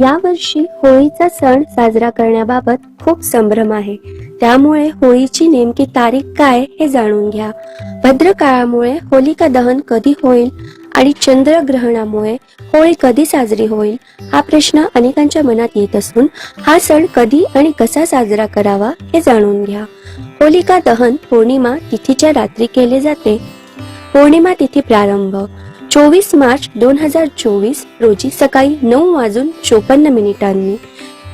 यावर्षी होळीचा सण साजरा करण्याबाबत खूप संभ्रम आहे. त्यामुळे होळीची नेमकी तारीख काय हे जाणून घ्या. भद्रकाळामुळे होलिका दहन कधी होईल आणि चंद्रग्रहणामुळे होळी कधी साजरी होईल हा प्रश्न अनेकांच्या मनात येत असून हा सण कधी आणि कसा साजरा करावा हे जाणून घ्या. होलिका दहन पौर्णिमा तिथीच्या रात्री केले जाते. पौर्णिमा तिथी प्रारंभ. चोवीस मार्च दोन हजार चोवीस रोजी सकाळी नऊ वाजून चोपन्न मिनिटांनी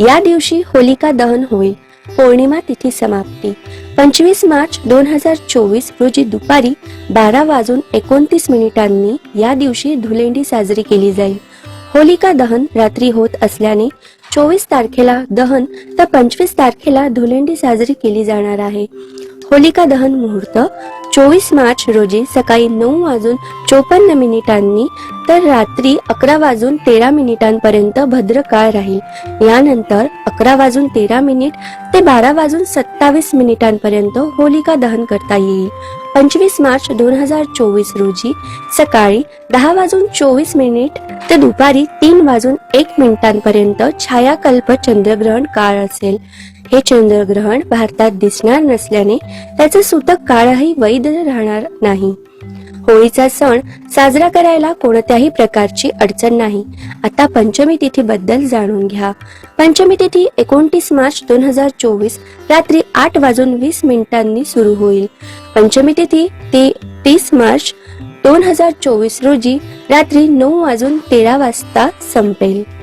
या दिवशी होलिका दहन होईल. पौर्णिमा तिथी समाप्ती. पंचवीस मार्च दोन हजार चोवीस रोजी दुपारी बारा वाजून एकोणतीस मिनिटांनी या दिवशी धुलेंडी साजरी केली जाईल. होलिका दहन रात्री होत असल्याने चोवीस तारखेला दहन तर पंचवीस तारखेला धुलेंडी साजरी केली जाणार आहे. होलिका दहन मुहूर्त चोवीस मार्च रोजी सकाळी नऊ वाजून चोपन्न मिनिटांनी तर रात्री अकरा वाजून तेरा मिनिटांपर्यंत भद्र काळ राहील. यानंतर अकरा वाजून तेरा मिनिट ते बारा वाजून सत्तावीस मिनिटांपर्यंत होलिका दहन करता येईल. पंचवीस मार्च दोन हजार चोवीस रोजी सकाळी दहा वाजून चोवीस मिनिट ते दुपारी तीन वाजून एक मिनिटांपर्यंत छायाकल्प चंद्रग्रहण काळ असेल. हे चंद्रग्रहण भारतात दिसणार नसल्याने त्याचा सूतक काळही वैध राहणार नाही. होळीचा सण साजरा करायला कोणत्याही प्रकारची अडचण नाही. आता पंचमी तिथी बद्दल जाणून घ्या. पंचमी तिथी एकोणतीस मार्च दोन हजार चोवीस रात्री आठ वाजून वीस मिनिटांनी सुरू होईल. पंचमी तिथी ते तीस मार्च दोन हजार चोवीस रोजी रात्री नऊ वाजून तेरा वाजता संपेल.